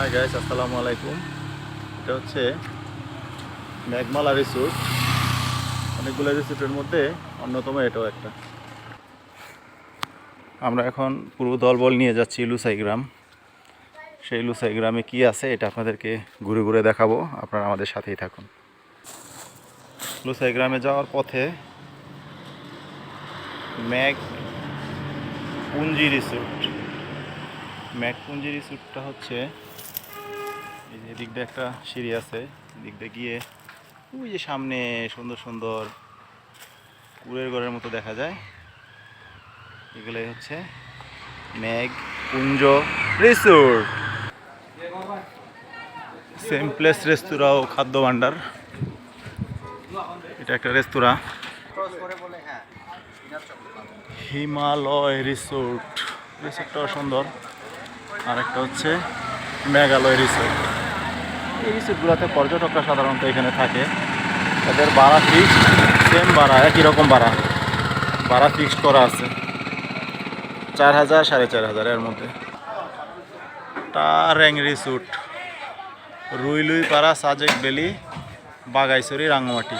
Hi guys আসসালামু আলাইকুম এটা হচ্ছে মেঘমালা রিসোর্ট অনেকগুলো রিসোর্টের মধ্যে অন্যতম এটাও একটা। আমরা এখন পুরো দলবল নিয়ে যাচ্ছি লুসাই গ্রাম। সেই লুসাই গ্রামে কী আছে এটা আপনাদেরকে ঘুরে ঘুরে দেখাবো। আপনারা আমাদের সাথেই থাকুন। লুসাই গ্রামে যাওয়ার পথে ম্যাগ পুঞ্জি রিসোর্ট ম্যাকপুঞ্জি রিসোর্টটা হচ্ছে এই যে এদিক দিয়ে একটা সিঁড়ি আছে, এদিক দিয়ে গিয়ে ওই যে সামনে সুন্দর সুন্দর কুড়ের ঘরের মতো দেখা যায়। এগুলোই হচ্ছে ম্যাগ পুঞ্জ রিসোর্ট সেম প্লেস রেস্তোরাঁ ও খাদ্য ভাণ্ডার। এটা একটা রেস্তোরাঁ হিমালয় রিসোর্ট রিসোর্টটাও সুন্দর। আর একটা হচ্ছে মেঘালয় রিসোর্ট এই রিসোর্টগুলোতে পর্যটকরা সাধারণত এখানে থাকে। তাদের ভাড়া ফিক্সড সেম ভাড়া, একই রকম ভাড়া। ভাড়া ফিক্সড করা আছে। চার হাজার, সাড়ে চার হাজার এর মধ্যে। টারেং রিসোর্ট। রুইলুই পাড়া, সাজেক বেলি বাগাইছড়ি রাঙ্গামাটি।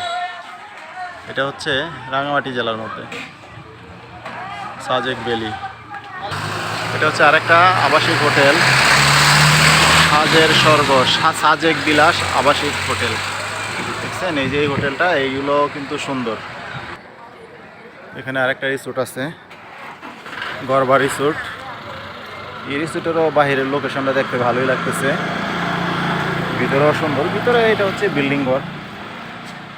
এটা হচ্ছে রাঙ্গামাটি জেলার মধ্যে। সাজেক বেলি। এটা হচ্ছে আরেকটা আবাসিক হোটেল। সাজের স্বর্গ সাজেক বিলাস আবাসিক হোটেল। দেখছেন, এই যে এই হোটেলটা, এইগুলো কিন্তু সুন্দর। এখানে আরেকটা রিসোর্ট আছে, গরবা রিসোর্ট। এই রিসোর্টেরও বাহিরের লোকেশনটা দেখতে ভালোই লাগতেছে। ভিতরেও সুন্দর। ভিতরে এটা হচ্ছে বিল্ডিং ঘর।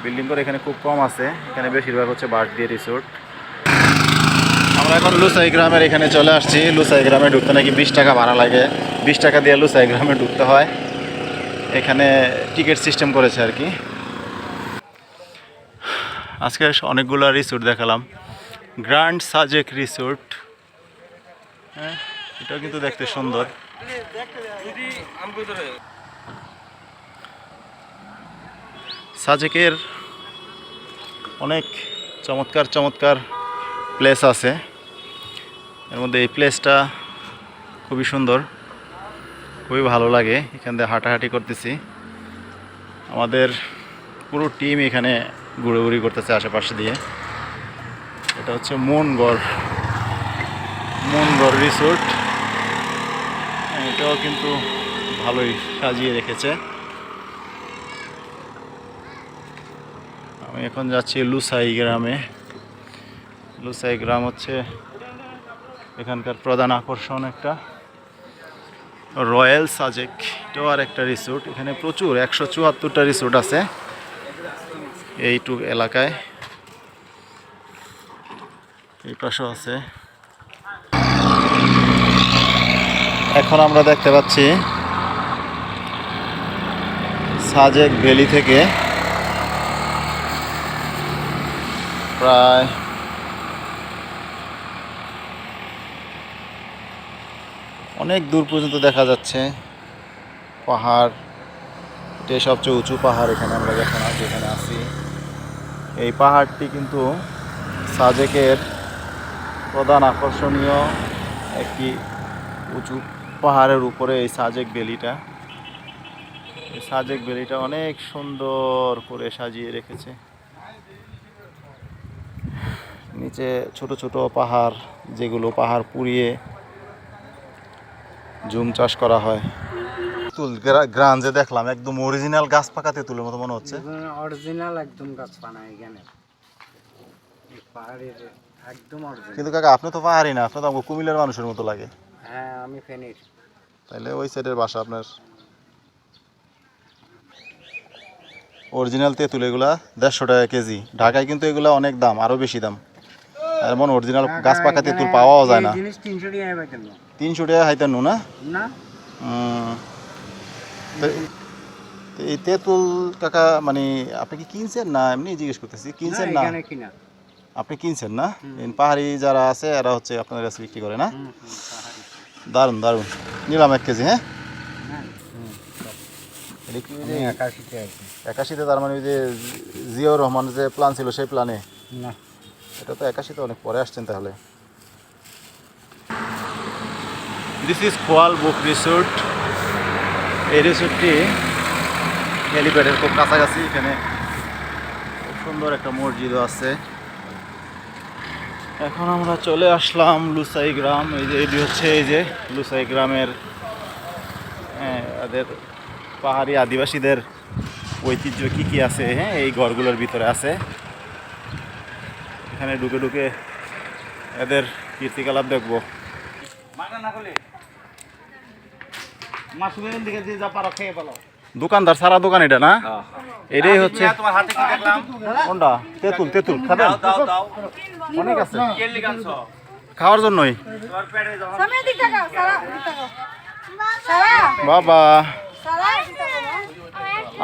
বিল্ডিং ঘর এখানে খুব কম আছে। এখানে বেশিরভাগ হচ্ছে বাঁশ দিয়ে রিসোর্ট। আমরা এখন লুসাই গ্রামের এখানে চলে আসছি। লুসাই গ্রামে ঢুকতে নাকি বিশ টাকা ভাড়া লাগে। বিশ টাকা দিয়ে লুসাই গ্রামে ঢুকতে হয়। এখানে টিকিট সিস্টেম করেছে আর কি। আজকে অনেকগুলো রিসোর্ট দেখালাম। গ্র্যান্ড সাজেক রিসোর্ট হ্যাঁ এটাও কিন্তু দেখতে সুন্দর। সাজেকের অনেক চমৎকার চমৎকার প্লেস আছে। এর মধ্যে এই প্লেসটা খুবই সুন্দর, খুবই ভালো লাগে। এখান থেকে হাঁটাহাঁটি করতেছি। আমাদের পুরো টিম এখানে ঘুরোঘুরি করতেছে আশেপাশে দিয়ে। এটা হচ্ছে মনগড় মনগড় রিসোর্ট এটাও কিন্তু ভালোই সাজিয়ে রেখেছে। আমি এখন যাচ্ছি লুসাই গ্রামে। লুসাই গ্রাম হচ্ছে এখানকার প্রধান আকর্ষণ একটা। রয়্যাল সাজেক এটাও আর একটা রিসোর্ট। এখানে প্রচুর, একশো চুয়াত্তরটা রিসোর্ট আছে এইটুক এলাকায়। এই পাশেও আছে। এখন আমরা দেখতে পাচ্ছি সাজেক ভ্যালি থেকে প্রায় অনেক দূর পর্যন্ত দেখা যাচ্ছে। পাহাড়, এটাই সবচেয়ে উঁচু পাহাড় এখানে আমরা যেখানে যেখানে আছি। এই পাহাড়টি কিন্তু সাজেকের প্রধান আকর্ষণীয় একটি উঁচু পাহাড়ের উপরে এই সাজেক বেলিটা এই সাজেক বেলিটা অনেক সুন্দর করে সাজিয়ে রেখেছে। নিচে ছোট ছোট পাহাড়, যেগুলো পাহাড় পুড়িয়ে জুম চাষ করা হয়। তুল গ্রান যে দেখলাম একদম অরিজিনাল গাছ পাকা তেঁতুলের মতো মনে হচ্ছে। অরিজিনাল একদম গাছ পানা এখানে। পাহাড়ের একদম অরিজিনাল কিন্তু কাকা আপনি তো পাহাড়ি না আপনি তো আমাকে কুমিল্লার মানুষের মতো লাগে। হ্যাঁ আমি ফেনীর। তাইলে ওই সাইডের বাসা আপনার। অরিজিনাল তেঁতুল এগুলা দেড়শো টাকা কেজি। ঢাকায় কিন্তু এগুলা অনেক দাম আরও বেশি দাম। এমন অরিজিনাল গাছ পাকা তেঁতুল পাওয়াও যায় না। তিনশো টাকা হাইতেন না? না এই তেঁতুল কাকা মানে আপনি কি কিনছেন না? এমনি জিজ্ঞেস করতেছি কিনছেন না? আপনি কিনছেন না? পাহাড়ি যারা আছে এরা হচ্ছে আপনার কাছে বিক্রি করে না? দারুণ দারুণ নিলাম এক কেজি হ্যাঁ? হ্যাঁ, একাশিতে তার মানে ওই যে জিয়াউর রহমান যে প্ল্যান ছিল সেই প্ল্যানে না। এটা তো একাশিতে অনেক পরে আসছেন তাহলে। দিস ইজ কোয়াল বুক রিসোর্ট এই রিসোর্টটি হেলিপ্যাডের খুব কাছাকাছি এখানে। খুব সুন্দর একটা মসজিদও আছে। এখন আমরা চলে আসলাম লুসাই গ্রাম। এই যে, এটি হচ্ছে এই যে লুসাই গ্রামের হ্যাঁ এদের পাহাড়ি আদিবাসীদের ঐতিহ্য কি কি আছে হ্যাঁ এই ঘরগুলোর ভিতরে আছে। এখানে ঢুকে ঢুকে এদের কীর্তিকলাপ দেখব। দোকানদার সারা দোকান এটা না? এটাই হচ্ছে তোমার হাতে কোনটা? তেঁতুল তেঁতুল খাবেন? দাও দাও। অনেক আছে। খাওয়ার জন্যই। বাবা।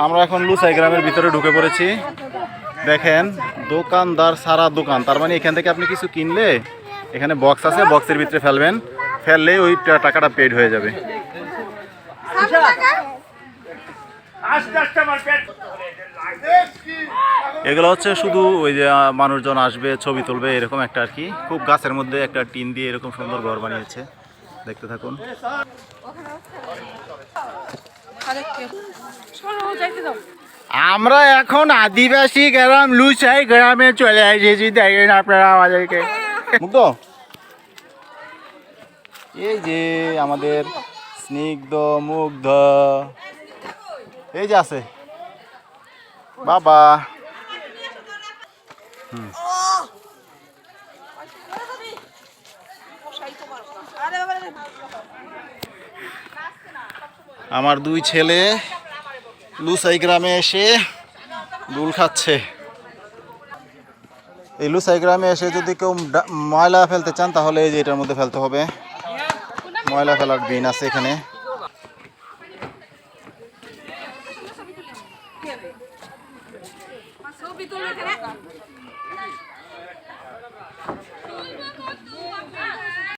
আমরা এখন লুসাই গ্রামের ভিতরে ঢুকে পড়েছি। দেখেন, দোকানদার সারা দোকান। তার মানে এখান থেকে আপনি কিছু কিনলে এখানে বক্স আছে বক্সের ভিতরে ফেলবেন। ফেললে ওই টাকাটা পেড হয়ে যাবে। এগুলো হচ্ছে শুধু ওই যে মানুষজন আসবে, ছবি তুলবে, এরকম একটা আর কি। খুব গাছের মধ্যে একটা টিন দিয়ে এরকম সুন্দর ঘর বানিয়েছে। দেখতে থাকুন। যাইতে আমরা এখন আদিবাসী গ্রাম লুসাই গ্রামে চলে এসেছি দেখেন আপনারা আমাদেরকে। মুগ্ধ? এই যে আমাদের স্নিগ্ধ মুগ্ধ। এই যে আছে। বাবা। আমার দুই ছেলে লুসাই গ্রামে এসে দুল খাচ্ছে। এই লুসাই গ্রামে এসে যদি কেউ ময়লা ফেলতে চান, তাহলে এই যে এটার মধ্যে ফেলতে হবে। ময়লা ফেলার বিন আছে এখানে।